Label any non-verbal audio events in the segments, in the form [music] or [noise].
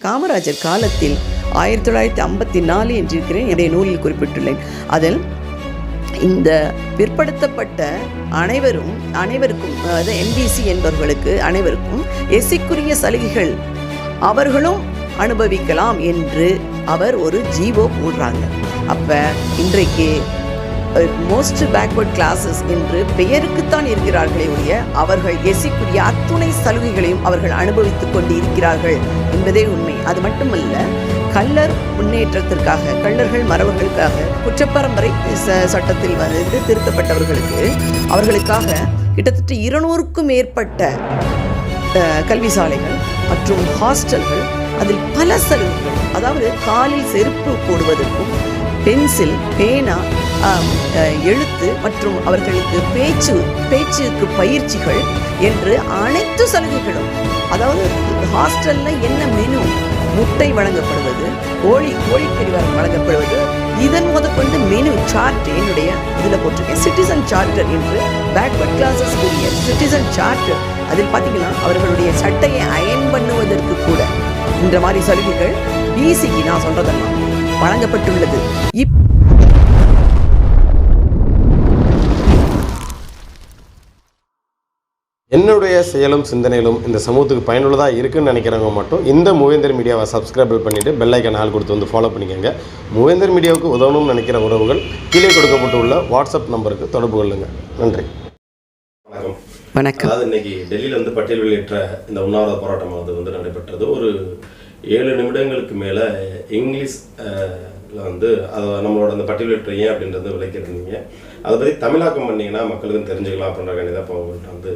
காமராஜர் காலத்தில் ஆயிரத்தி தொள்ளாயிரத்தி ஐம்பத்தி நாலு என்றிருக்கிறேன் என்னுடைய நூலில் குறிப்பிட்டுள்ளேன். அதில் இந்த பிற்படுத்தப்பட்ட அனைவரும் அனைவருக்கும் அதாவது எம்பிசி என்பவர்களுக்கு அனைவருக்கும் எசிக்குரிய சலுகைகள் அவர்களும் அனுபவிக்கலாம் என்று அவர் ஒரு ஜீவோ போடுறாங்க அப்போ இன்றைக்கு மோஸ்ட் பேக்வர்ட் கிளாஸஸ் என்று பெயருக்குத்தான் இருக்கிறார்களே ஒழிய அவர்கள் எசிக்குரிய அத்துணை சலுகைகளையும் அவர்கள் அனுபவித்துக் கொண்டு இருக்கிறார்கள் என்பதே உண்மை. அது மட்டுமல்ல கல்லர் முன்னேற்றத்திற்காக கள்ளர்கள் மறவர்களுக்காக குற்றப்பரம்பரை ச- சட்டத்தில் வந்து திருத்தப்பட்டவர்களுக்கு அவர்களுக்காக கிட்டத்தட்ட இருநூறுக்கும் மேற்பட்ட கல்வி சாலைகள் மற்றும் ஹாஸ்டல்கள் அதில் பல சலுகைகள் அதாவது காலில் செருப்பு போடுவதற்கும் பென்சில் பேனா எழுத்து மற்றும் அவர்களுக்கு பேச்சு பேச்சுக்கு பயிற்சிகள் என்று அனைத்து சலுகைகளும். அதாவது ஹாஸ்டல்ல என்ன மெனு முட்டை வழங்கப்படுவது கோழி கோழிக்கறி வழங்கப்படுவது. இதன் முதற்கொண்டு மெனு சார்ட் என்னுடைய இதில் போட்டிருக்கேன். சிட்டிசன் சார்ட்டர் என்று பேக்வர்ட் கிளாஸஸ் கூடிய சிட்டிசன் சார்ட்டர் அதில் பார்த்தீங்கன்னா அவர்களுடைய சட்டையை அயன் பண்ணுவதற்கு கூட இந்த மாதிரி சலுகைகள் பிசிக்கு நான் சொல்றதெல்லாம் வழங்கப்பட்டுள்ளது. இப்போ என்னுடைய செயலும் சிந்தனையிலும் இந்த சமூகத்துக்கு பயனுள்ளதாக இருக்குன்னு நினைக்கிறவங்க மட்டும் இந்த மூவேந்தர் மீடியாவை சப்ஸ்கிரைபிள் பண்ணிவிட்டு பெல் ஐக்கன் ஆள் கொடுத்து வந்து ஃபாலோ பண்ணிக்கோங்க. மூவேந்தர் மீடியாவுக்கு உதவணும்னு நினைக்கிற உறவுகள் கீழே கொடுக்கப்பட்டுள்ள வாட்ஸ்அப் நம்பருக்கு தொடர்பு கொள்ளுங்கள் நன்றி. வணக்கம். வணக்கம். அதாவது இன்னைக்கு டெல்லியில் வந்து பட்டியல் வெளியேற்ற இந்த உண்ணாவிரத போராட்டமானது வந்து நடைபெற்றது. ஒரு ஏழு நிமிடங்களுக்கு மேலே இங்கிலீஷ் வந்து அதை நம்மளோட அந்த பட்டியல் வெளியேற்ற ஏன் அப்படின்றத விளக்கியிருந்தீங்க. அதை பற்றி தமிழாக்கம் பண்ணீங்கன்னா மக்களுக்கும் தெரிஞ்சுக்கலாம் அப்படின்ற தான் இப்போ உங்கள்கிட்ட வந்து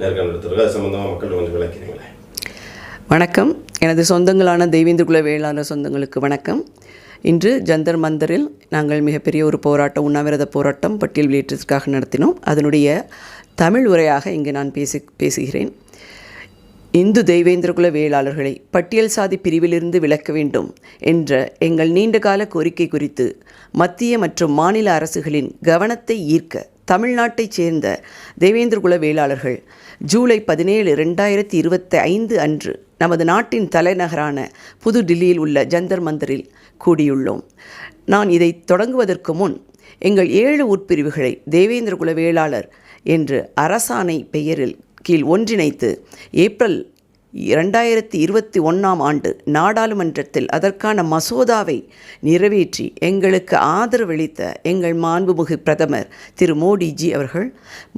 நேர்காணல் அது சம்மந்தமாக மக்கள் கொஞ்சம் விளக்கிறீங்களே வணக்கம். எனது சொந்தங்களான தெய்வேந்திரகுல வேளாளர் சொந்தங்களுக்கு வணக்கம். இன்று ஜந்தர் மந்தரில் நாங்கள் மிகப்பெரிய ஒரு போராட்டம் உண்ணாவிரத போராட்டம் பட்டியல் வெளியேற்றத்திற்காக நடத்தினோம். அதனுடைய தமிழ் உரையாக இங்கு நான் பேசி பேசுகிறேன். இந்து தெய்வேந்திரகுல வேளாளர்களை பட்டியல் சாதி பிரிவிலிருந்து விலக்க வேண்டும் என்ற எங்கள் நீண்டகால கோரிக்கை குறித்து மத்திய மற்றும் மாநில அரசுகளின் கவனத்தை ஈர்க்க தமிழ்நாட்டைச் சேர்ந்த தேவேந்திரகுல வேளாளர்கள் ஜூலை பதினேழு ரெண்டாயிரத்தி இருபத்தி ஐந்து அன்று நமது நாட்டின் தலைநகரான புது டில்லியில் உள்ள ஜந்தர் மந்தரில் கூடியுள்ளோம். நான் இதை தொடங்குவதற்கு முன் எங்கள் ஏழு உட்பிரிவுகளை தேவேந்திரகுல வேளாளர் என்று அரசாணை பெயரில் கீழ் ஒன்றிணைத்து ஏப்ரல் இரண்டாயிரத்தி இருபத்தி ஒன்றாம் ஆண்டு நாடாளுமன்றத்தில் அதற்கான மசோதாவை நிறைவேற்றி எங்களுக்கு ஆதரவளித்த எங்கள் மாண்புமிகு பிரதமர் திரு மோடிஜி அவர்கள்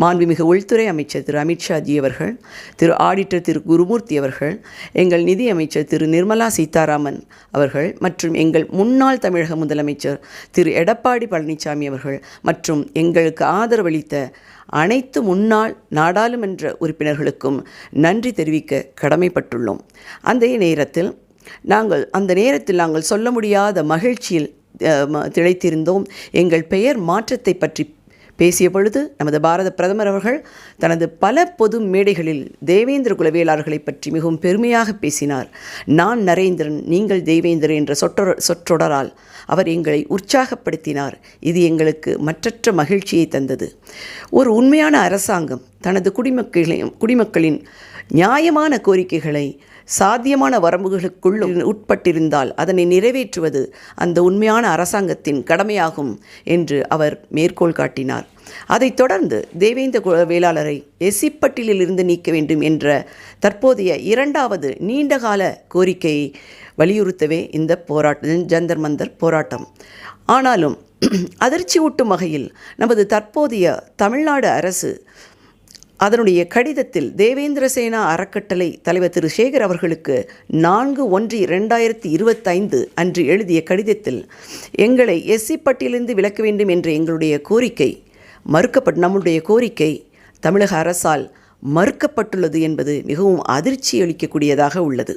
மாண்புமிகு உள்துறை அமைச்சர் திரு அமித்ஷாஜி அவர்கள் திரு ஆடிட்டர் திரு குருமூர்த்தி அவர்கள் எங்கள் நிதி அமைச்சர் திரு நிர்மலா சீதாராமன் அவர்கள் மற்றும் எங்கள் முன்னாள் தமிழக முதலமைச்சர் திரு எடப்பாடி பழனிசாமி அவர்கள் மற்றும் எங்களுக்கு ஆதரவளித்த அனைத்து முன்னாள் நாடாளுமன்ற உறுப்பினர்களுக்கும் நன்றி தெரிவிக்க கடமைப்பட்டுள்ளோம். அந்த நேரத்தில் நாங்கள் அந்த நேரத்தில் நாங்கள் சொல்ல முடியாத மகிழ்ச்சியில் திளைத்திருந்தோம். எங்கள் பெயர் மாற்றத்தை பற்றி பேசிய பொழுது நமது பாரத பிரதமர் அவர்கள் தனது பல பொது மேடைகளில் தேவேந்திர குலவேளாளர்களை பற்றி மிகவும் பெருமையாக பேசினார். நான் நரேந்திரன் நீங்கள் தேவேந்திரன் என்ற சொற்றொடர் சொற்றொடரால் அவர் எங்களை உற்சாகப்படுத்தினார். இது எங்களுக்கு மற்றற்ற மகிழ்ச்சியை தந்தது. ஒரு உண்மையான அரசாங்கம் தனது குடிமக்களையும் குடிமக்களின் நியாயமான கோரிக்கைகளை சாத்தியமான வரம்புகளுக்குள் உட்பட்டிருந்தால் அதனை நிறைவேற்றுவது அந்த உண்மையான அரசாங்கத்தின் கடமையாகும் என்று அவர் மேற்கோள் காட்டினார். அதைத் தொடர்ந்து தேவேந்திர வேளாளரை எசிப்பட்டிலில் இருந்து நீக்க வேண்டும் என்ற தற்போதைய இரண்டாவது நீண்டகால கோரிக்கையை வலியுறுத்தவே இந்த போராட்டம் ஜந்தர் மந்தர் போராட்டம். ஆனாலும் [clears throat] அதிர்ச்சி ஊட்டும் வகையில் நமது தற்போதைய தமிழ்நாடு அரசு அதனுடைய கடிதத்தில் தேவேந்திர சேனா அறக்கட்டளை தலைவர் திரு சேகர் அவர்களுக்கு நான்கு ஒன்று இரண்டாயிரத்தி இருபத்தைந்து அன்று எழுதிய கடிதத்தில் எங்களை எஸ்சி பட்டியலிருந்து விலக்க வேண்டும் என்ற எங்களுடைய கோரிக்கை மறுக்கப்பட்ட நம்முடைய கோரிக்கை தமிழக அரசால் மறுக்கப்பட்டுள்ளது என்பது மிகவும் அதிர்ச்சி அளிக்கக்கூடியதாக உள்ளது.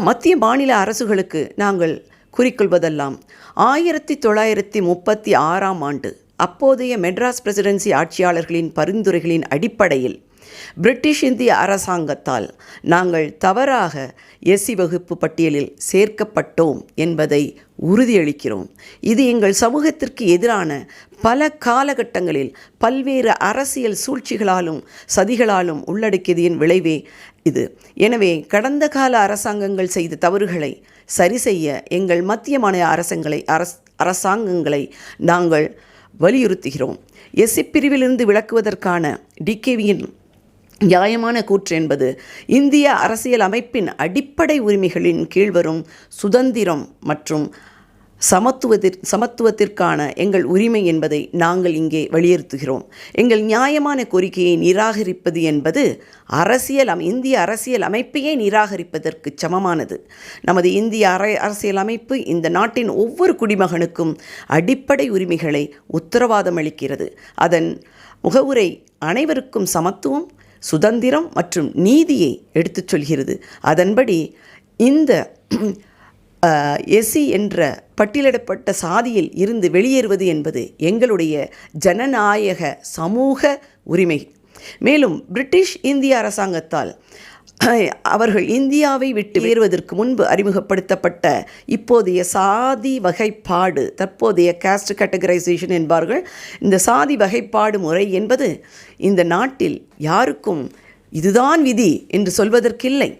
மத்திய மாநில அரசுகளுக்கு நாங்கள் குறிக்கொள்வதெல்லாம் ஆயிரத்தி தொள்ளாயிரத்தி முப்பத்தி ஆறாம் ஆண்டு அப்போதைய மெட்ராஸ் பிரசிடென்சி ஆட்சியாளர்களின் பரிந்துரைகளின் அடிப்படையில் பிரிட்டிஷ் இந்திய அரசாங்கத்தால் நாங்கள் தவறாக எஸ்சி வகுப்பு பட்டியலில் சேர்க்கப்பட்டோம் என்பதை உறுதியளிக்கிறோம். இது எங்கள் சமூகத்திற்கு எதிரான பல காலகட்டங்களில் பல்வேறு அரசியல் சூழ்ச்சிகளாலும் சதிகளாலும் உள்ளடக்கியதின் விளைவே இது. எனவே கடந்த கால அரசாங்கங்கள் செய்த தவறுகளை சரி செய்ய எங்கள் மத்திய மாநில அரசங்களை அரஸ் அரசாங்கங்களை நாங்கள் வலியுறுத்துகிறோம். எஸ்சி பிரிவிலிருந்து விளக்குவதற்கான டிகேவியின் நியாயமான கூற்று என்பது இந்திய அரசியல் அமைப்பின் அடிப்படை உரிமைகளின் கீழ் வரும் சுதந்திரம் மற்றும் சமத்துவத்திற் சமத்துவத்திற்கான எங்கள் உரிமை என்பதை நாங்கள் இங்கே வலியுறுத்துகிறோம். எங்கள் நியாயமான கோரிக்கையை நிராகரிப்பது என்பது அரசியல் அமை இந்திய அரசியல் அமைப்பையே நிராகரிப்பதற்கு சமமானது. நமது இந்திய அர அரசியல் அமைப்பு இந்த நாட்டின் ஒவ்வொரு குடிமகனுக்கும் அடிப்படை உரிமைகளை உத்தரவாதம் அளிக்கிறது. அதன் முகவுரை அனைவருக்கும் சமத்துவம் சுதந்திரம் மற்றும் நீதியை எடுத்துச் சொல்கிறது. அதன்படி இந்த எஸ்சி என்ற பட்டியலிடப்பட்ட சாதியில் இருந்து வெளியேறுவது என்பது எங்களுடைய ஜனநாயக சமூக உரிமை. மேலும் பிரிட்டிஷ் இந்திய அரசாங்கத்தால் [clears throat] அவர்கள் இந்தியாவை விட்டு வேறுவதற்கு முன்பு அறிமுகப்படுத்தப்பட்ட இப்போதைய சாதி வகைப்பாடு தற்போதைய காஸ்ட் கேட்டகரைசேஷன் என்பார்கள். இந்த சாதி வகைப்பாடு முறை என்பது இந்த நாட்டில் யாருக்கும் இதுதான் விதி என்று சொல்வதற்கில்லை.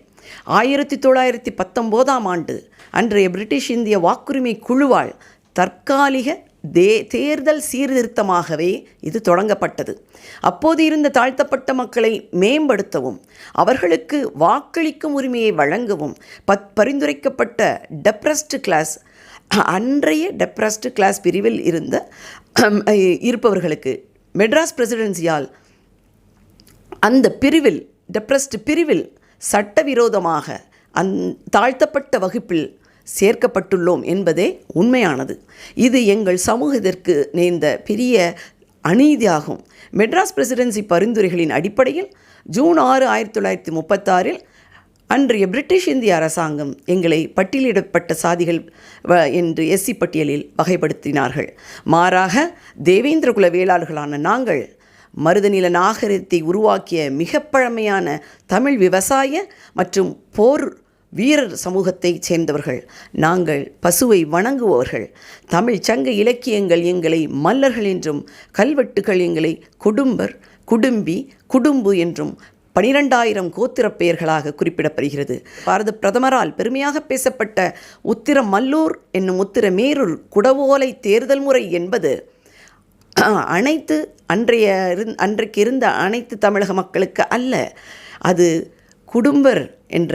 ஆயிரத்தி தொள்ளாயிரத்தி பத்தொம்போதாம் ஆண்டு அன்றைய பிரிட்டிஷ் இந்திய வாக்குரிமை குழுவால் தற்காலிக தே தேர்தல் சீர்திருத்தமாகவே இது தொடங்கப்பட்டது. அப்போது இருந்த தாழ்த்தப்பட்ட மக்களை மேம்படுத்தவும் அவர்களுக்கு வாக்களிக்கும் உரிமையை வழங்கவும் பத் பரிந்துரைக்கப்பட்ட டெப்ரஸ்டு கிளாஸ் அன்றைய டெப்ரஸ்டு கிளாஸ் பிரிவில் இருந்த இருப்பவர்களுக்கு மெட்ராஸ் பிரசிடென்சியால் அந்த பிரிவில் டெப்ரஸ்டு பிரிவில் சட்டவிரோதமாக அந் தாழ்த்தப்பட்ட வகுப்பில் சேர்க்கப்பட்டுள்ளோம் என்பதே உண்மையானது. இது எங்கள் சமூகத்திற்கு நேர்ந்த பெரிய அநீதியாகும். மெட்ராஸ் பிரசிடென்சி பரிந்துரைகளின் அடிப்படையில் ஜூன் ஆறு ஆயிரத்தி தொள்ளாயிரத்தி முப்பத்தாறில் அன்றைய பிரிட்டிஷ் இந்திய அரசாங்கம் எங்களை பட்டியலிடப்பட்ட சாதிகள் என்று எஸ்சி பட்டியலில் வகைப்படுத்தினார்கள். மாறாக தேவேந்திரகுல வேளாளர்களான நாங்கள் மருதநில நாகரிகத்தை உருவாக்கிய மிக பழமையான தமிழ் விவசாய மற்றும் போர் வீரர் சமூகத்தைச் சேர்ந்தவர்கள். நாங்கள் பசுவை வணங்குபவர்கள். தமிழ் சங்க இலக்கியங்கள் எங்களை மல்லர்கள் என்றும் கல்வெட்டுகள் எங்களை குடும்பர் குடும்பி குடும்பு என்றும் பனிரெண்டாயிரம் கோத்திரப் பெயர்களாக குறிப்பிடப்படுகிறது. பாரத பிரதமரால் பெருமையாக பேசப்பட்ட உத்திர மல்லூர் என்னும் உத்திர மேரூர் குடவோலை தேர்தல் முறை என்பது [clears throat] அனைத்து அன்றைய அன்றைக்கு இருந்த அனைத்து தமிழக மக்களுக்கு அல்ல அது குடும்பர் என்ற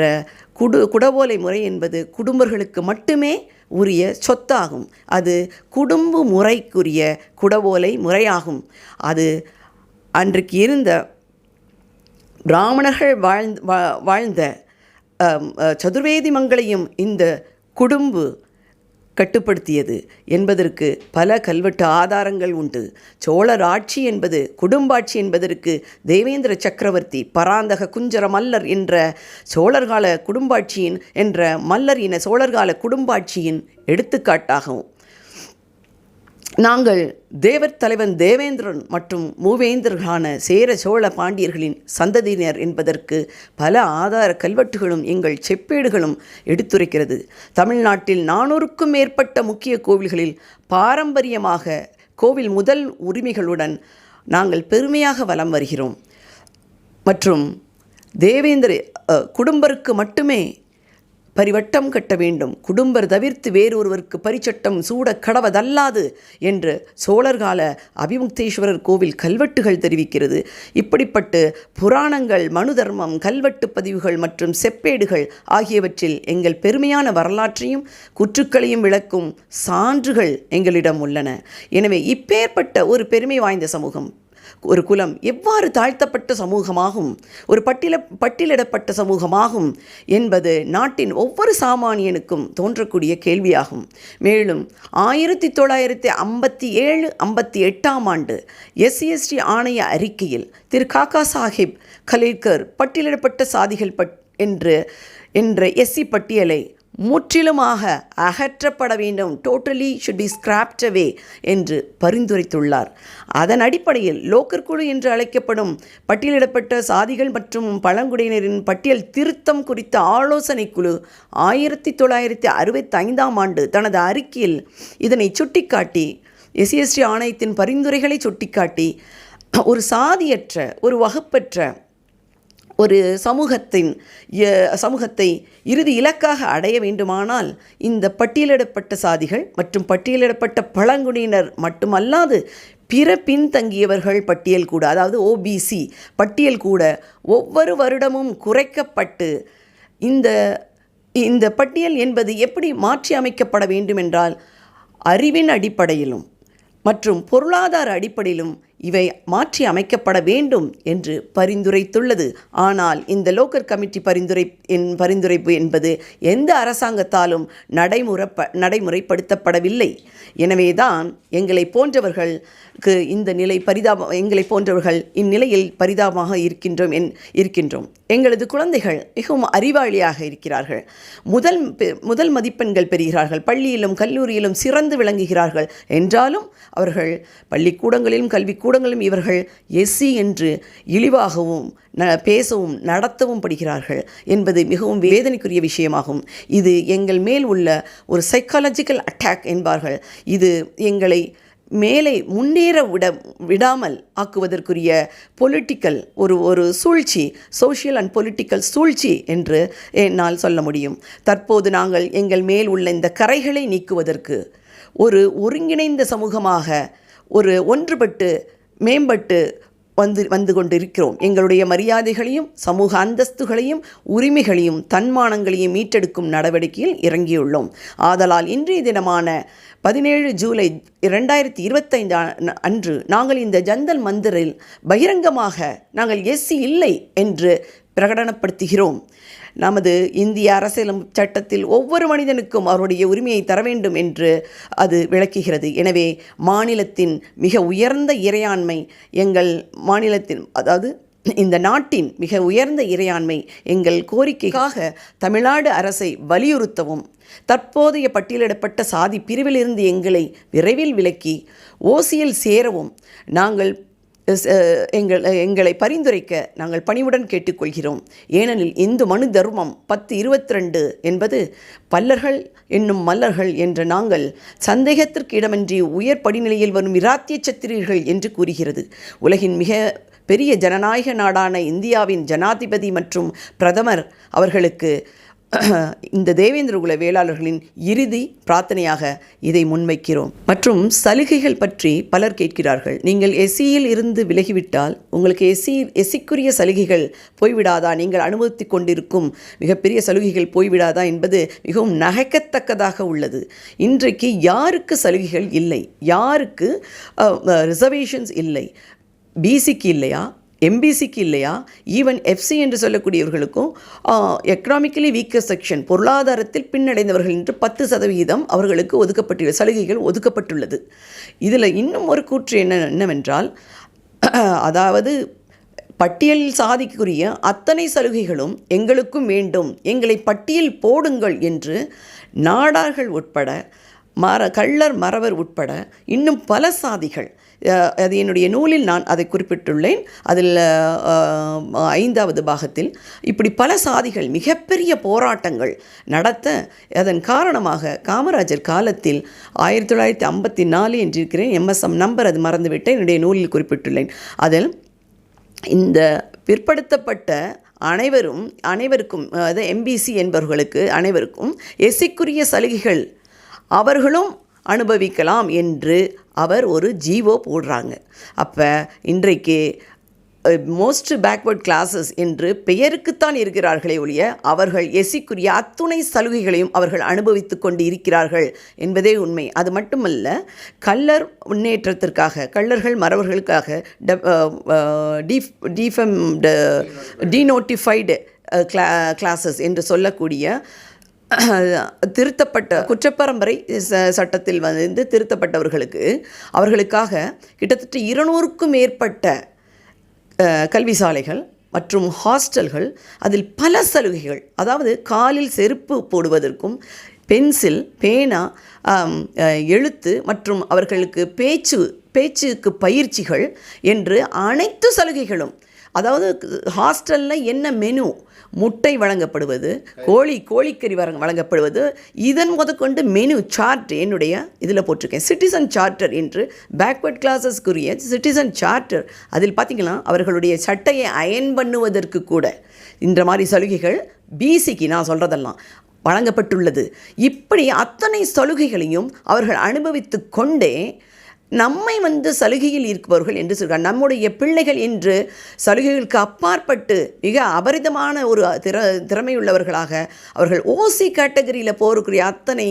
குடு குடவோலை முறை என்பது குடும்பர்களுக்கு மட்டுமே உரிய சொத்தாகும். அது குடும்ப முறைக்குரிய குடவோலை முறையாகும். அது அன்றைக்கு இருந்த பிராமணர்கள் வாழ்ந்த வாழ்ந்த சதுர்வேதி மங்களையும் இந்த குடும்பு கட்டுப்படுத்தியது என்பதற்கு பல கல்வெட்டு ஆதாரங்கள் உண்டு. சோழர் ஆட்சி என்பது குடும்பாட்சி என்பதற்கு தேவேந்திர சக்கரவர்த்தி பராந்தக குஞ்சர மல்லர் என்ற சோழர்கால குடும்பாட்சியின் என்ற மல்லர் இன சோழர்கால குடும்பாட்சியின் எடுத்துக்காட்டாகவும் நாங்கள் தேவர் தலைவன் தேவேந்திரன் மற்றும் மூவேந்தர்களான சேர சோழ பாண்டியர்களின் சந்ததியினர் என்பதற்கு பல ஆதார கல்வெட்டுகளும் எங்கள் செப்பேடுகளும் எடுத்துரைக்கிறது. தமிழ்நாட்டில் நானூறுக்கும் மேற்பட்ட முக்கிய கோவில்களில் பாரம்பரியமாக கோவில் முதல் உரிமைகளுடன் நாங்கள் பெருமையாக வலம் வருகிறோம். மற்றும் தேவேந்திர குடும்பருக்கு மட்டுமே பரிவட்டம் கட்ட வேண்டும். குடும்பர் தவிர்த்து வேறொருவருக்கு பரிச்சட்டம் சூட கடவதல்லாது என்று சோழர்கால அபிமுக்தேஸ்வரர் கோவில் கல்வெட்டுகள் தெரிவிக்கிறது. இப்படிப்பட்டு புராணங்கள் மனு தர்மம் கல்வெட்டு பதிவுகள் மற்றும் செப்பேடுகள் ஆகியவற்றில் எங்கள் பெருமையான வரலாற்றையும் குற்றுக்களையும் விளக்கும் சான்றுகள் எங்களிடம் உள்ளன. எனவே இப்பேற்பட்ட ஒரு பெருமை வாய்ந்த சமூகம் ஒரு குலம் எவ்வாறு தாழ்த்தப்பட்ட சமூகமாகும் ஒரு பட்டியல பட்டியலிடப்பட்ட சமூகமாகும் என்பது நாட்டின் ஒவ்வொரு சாமானியனுக்கும் தோன்றக்கூடிய கேள்வியாகும். மேலும் ஆயிரத்தி தொள்ளாயிரத்தி ஐம்பத்தி ஏழு ஐம்பத்தி எட்டாம் ஆண்டு எஸ்சிஎஸ்டி ஆணைய அறிக்கையில் திரு காக்கா சாஹிப் கலேக்கர் பட்டியலிடப்பட்ட சாதிகள் பட் என்று என்ற எஸ்சி பட்டியலை முற்றிலுமாக அகற்றப்பட வேண்டும். Totally should be scrapped away என்று பரிந்துரைத்துள்ளார். அதன் அடிப்படையில் லோக்கர் குழு என்று அழைக்கப்படும் பட்டியலிடப்பட்ட சாதிகள் மற்றும் பழங்குடியினரின் பட்டியல் திருத்தம் குறித்த ஆலோசனை குழு ஆயிரத்தி தொள்ளாயிரத்தி அறுபத்தி ஐந்தாம் ஆண்டு தனது அறிக்கையில் இதனை சுட்டிக்காட்டி எஸ்சிஎஸ்டி ஆணையத்தின் பரிந்துரைகளை சுட்டிக்காட்டி ஒரு சாதியற்ற ஒரு வகுப்பற்ற ஒரு சமூகத்தின் சமூகத்தை இறுதி இலக்காக அடைய வேண்டுமானால் இந்த பட்டியலிடப்பட்ட சாதிகள் மற்றும் பட்டியலிடப்பட்ட பழங்குடியினர் மட்டுமல்லாது பிற பின்தங்கியவர்கள் பட்டியல் கூட அதாவது ஓபிசி பட்டியல் கூட ஒவ்வொரு வருடமும் குறைக்கப்பட்டு இந்த இந்த பட்டியல் என்பது எப்படி மாற்றி அமைக்கப்பட வேண்டும் என்றால் அறிவின் அடிப்படையிலும் மற்றும் பொருளாதார அடிப்படையிலும் இவை மாற்றி அமைக்கப்பட வேண்டும் என்று பரிந்துரைத்துள்ளது. ஆனால் இந்த லோக்கர் கமிட்டி பரிந்துரை என் பரிந்துரைப்பு என்பது எந்த அரசாங்கத்தாலும் நடைமுறைப்ப நடைமுறைப்படுத்தப்படவில்லை. எனவேதான் எங்களை போன்றவர்களுக்கு இந்த நிலை பரிதாபம் எங்களை போன்றவர்கள் இந்நிலையில் பரிதாபமாக இருக்கின்றோம் என் இருக்கின்றோம். எங்களது குழந்தைகள் மிகவும் அறிவாளியாக இருக்கிறார்கள். முதல் பெ- முதல் மதிப்பெண்கள் பெறுகிறார்கள். பள்ளியிலும் கல்லூரியிலும் சிறந்து விளங்குகிறார்கள். என்றாலும் அவர்கள் பள்ளிக்கூடங்களிலும் கல்வி கூடங்களும் இவர்கள் எஸ்சி என்று இழிவாகவும் ந பேசவும் நடத்தவும் படுகிறார்கள் என்பது மிகவும் வேதனைக்குரிய விஷயமாகும். இது எங்கள் மேல் உள்ள ஒரு சைக்காலஜிக்கல் அட்டாக் என்பார்கள். இது எங்களை மேலே முன்னேற விட விடாமல் ஆக்குவதற்குரிய பொலிட்டிக்கல் ஒரு ஒரு சூழ்ச்சி சோஷியல் அண்ட் பொலிட்டிக்கல் சூழ்ச்சி என்று என்னால் சொல்ல முடியும். தற்போது நாங்கள் எங்கள் மேல் உள்ள இந்த கரைகளை நீக்குவதற்கு ஒரு ஒருங்கிணைந்த சமூகமாக ஒரு ஒன்றுபட்டு மேம்பட்டு வந்து வந்து கொண்டிருக்கிறோம். எங்களுடைய மரியாதைகளையும் சமூக அந்தஸ்துகளையும் உரிமைகளையும் தன்மானங்களையும் மீட்டெடுக்கும் நடவடிக்கையில் இறங்கியுள்ளோம். ஆதலால் இன்றைய தினமான பதினேழு ஜூலை இரண்டாயிரத்தி இருபத்தைந்து அன்று நாங்கள் இந்த ஜந்தல் மந்திரில் பகிரங்கமாக நாங்கள் எஸ்சி இல்லை என்று பிரகடனப்படுத்துகிறோம். நமது இந்திய அரசியலும் சட்டத்தில் ஒவ்வொரு மனிதனுக்கும் அவருடைய உரிமையை தர வேண்டும் என்று அது விளக்குகிறது. எனவே மாநிலத்தின் மிக உயர்ந்த இறையாண்மை எங்கள் மாநிலத்தின் அதாவது இந்த நாட்டின் மிக உயர்ந்த இறையாண்மை எங்கள் கோரிக்கைக்காக தமிழ்நாடு அரசை வலியுறுத்தவும் தற்போதைய பட்டியலிடப்பட்ட சாதி பிரிவிலிருந்து எங்களை விரைவில் விலக்கி ஓசியில் சேரவும் நாங்கள் எங்கள் எங்களை பரிந்துரைக்க நாங்கள் பணிவுடன் கேட்டுக்கொள்கிறோம். ஏனெனில் இந்து மனு தர்மம் பத்து இருபத்தி ரெண்டு என்பது பல்லர்கள் என்னும் மல்லர்கள் என்ற நாங்கள் சந்தேகத்திற்கு இடமின்றி உயர் படிநிலையில் வரும் இராத்திய சத்திரியர்கள் என்று கூறுகிறது. உலகின் மிக பெரிய ஜனநாயக நாடான இந்தியாவின் ஜனாதிபதி மற்றும் பிரதமர் அவர்களுக்கு [clears throat] இந்த தேவேந்திர குல வேளாளர்களின் இறுதி பிரார்த்தனையாக இதை முன்வைக்கிறோம். மற்றும் சலுகைகள் பற்றி பலர் கேட்கிறார்கள். நீங்கள் எஸ்சியில் இருந்து விலகிவிட்டால் உங்களுக்கு எஸ்சி எஸ்சிக்குரிய சலுகைகள் போய்விடாதா? நீங்கள் அனுபவித்து கொண்டிருக்கும் மிகப்பெரிய சலுகைகள் போய்விடாதா என்பது மிகவும் நகைக்கத்தக்கதாக உள்ளது. இன்றைக்கு யாருக்கு சலுகைகள் இல்லை? யாருக்கு ரிசர்வேஷன்ஸ் இல்லை? பிசிக்கு இல்லையா? எம்பிசிக்கு இல்லையா? ஈவன் எஃப்சி என்று சொல்லக்கூடியவர்களுக்கும் எக்கனாமிக்கலி வீக்கர் செக்ஷன் பொருளாதாரத்தில் பின்னடைந்தவர்கள் என்று பத்து சதவிகிதம் அவர்களுக்கு ஒதுக்கப்பட்டுள்ள சலுகைகள் ஒதுக்கப்பட்டுள்ளது. இதில் இன்னும் ஒரு கூற்று என்ன என்னவென்றால் அதாவது பட்டியல் சாதிக்குரிய அத்தனை சலுகைகளும் எங்களுக்கும் வேண்டும் எங்களை பட்டியல் போடுங்கள் என்று நாடார்கள் உட்பட மர கள்ளர் மறவர் உட்பட இன்னும் பல சாதிகள் அது என்னுடைய நூலில் நான் அதை குறிப்பிட்டுள்ளேன். அதில் ஐந்தாவது பாகத்தில் இப்படி பல சாதிகள் மிகப்பெரிய போராட்டங்கள் நடத்த அதன் காரணமாக காமராஜர் காலத்தில் ஆயிரத்தி தொள்ளாயிரத்தி ஐம்பத்தி நாலு என்றிருக்கிறேன். எம்எஸ்எம் நம்பர் அது மறந்துவிட்டேன். என்னுடைய நூலில் குறிப்பிட்டுள்ளேன். அதில் இந்த பிற்படுத்தப்பட்ட அனைவரும் அனைவருக்கும் அதாவது எம்பிசி என்பவர்களுக்கு அனைவருக்கும் எசிக்குரிய சலுகைகள் அவர்களும் அனுபவிக்கலாம் என்று அவர் ஒரு ஜீவோ போடுறாங்க. அப்போ இன்றைக்கு மோஸ்ட் பேக்வர்ட் கிளாஸஸ் என்று பெயருக்குத்தான் இருக்கிறார்களே ஒழிய அவர்கள் எசிக்குரிய அத்துணை சலுகைகளையும் அவர்கள் அனுபவித்து கொண்டு இருக்கிறார்கள் என்பதே உண்மை. அது மட்டுமல்ல கள்ளர் முன்னேற்றத்திற்காக கள்ளர்கள் மறவர்களுக்காக டீஃப் டீஃபம் டீநோட்டிஃபைடு கிளா கிளாஸஸ் என்று சொல்லக்கூடிய [clears throat] திருத்தப்பட்ட குற்றப்பரம்பரை ச- சட்டத்தில் வந்து திருத்தப்பட்டவர்களுக்கு அவர்களுக்காக கிட்டத்தட்ட இருநூறுக்கும் மேற்பட்ட கல்வி சாலைகள் மற்றும் ஹாஸ்டல்கள் அதில் பல சலுகைகள் அதாவது காலில் செருப்பு போடுவதற்கும் பென்சில் பேனா எழுத்து மற்றும் அவர்களுக்கு பேச்சு பேச்சுக்கு பயிற்சிகள் என்று அனைத்து சலுகைகளும் அதாவது ஹாஸ்டலில் என்ன மெனு முட்டை வழங்கப்படுவது கோழி கோழிக்கறி வர வழங்கப்படுவது. இதன் முதற்கொண்டு மெனு சார்ட் என்னுடைய இதில் போட்டிருக்கேன். சிட்டிசன் சார்ட்டர் என்று பேக்வர்ட் கிளாஸஸ்க்குரிய சிட்டிசன் சார்ட்டர் அதில் பார்த்திங்கன்னா அவர்களுடைய சட்டையை அயன் பண்ணுவதற்கு கூட இந்த மாதிரி சலுகைகள் பிசிக்கு நான் சொல்கிறதெல்லாம் வழங்கப்பட்டுள்ளது. இப்படி அத்தனை சலுகைகளையும் அவர்கள் அனுபவித்து கொண்டே நம்மை வந்து சலுகையில் இருப்பவர்கள் என்று சொல்கிறார். நம்முடைய பிள்ளைகள் என்று சலுகைகளுக்கு அப்பாற்பட்டு மிக அபரிதமான ஒரு திற திறமையுள்ளவர்களாக அவர்கள் ஓசி கேட்டகரியில் போருக்குரிய அத்தனை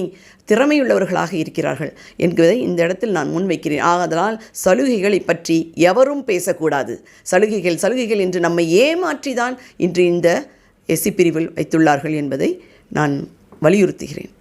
திறமையுள்ளவர்களாக இருக்கிறார்கள் என்பதை இந்த இடத்தில் நான் முன்வைக்கிறேன். ஆதலால் சலுகைகளை பற்றி எவரும் பேசக்கூடாது. சலுகைகள் சலுகைகள் என்று நம்மை ஏமாற்றி தான் இன்று இந்த எஸ்சி பிரிவில் வைத்துள்ளார்கள் என்பதை நான் வலியுறுத்துகிறேன்.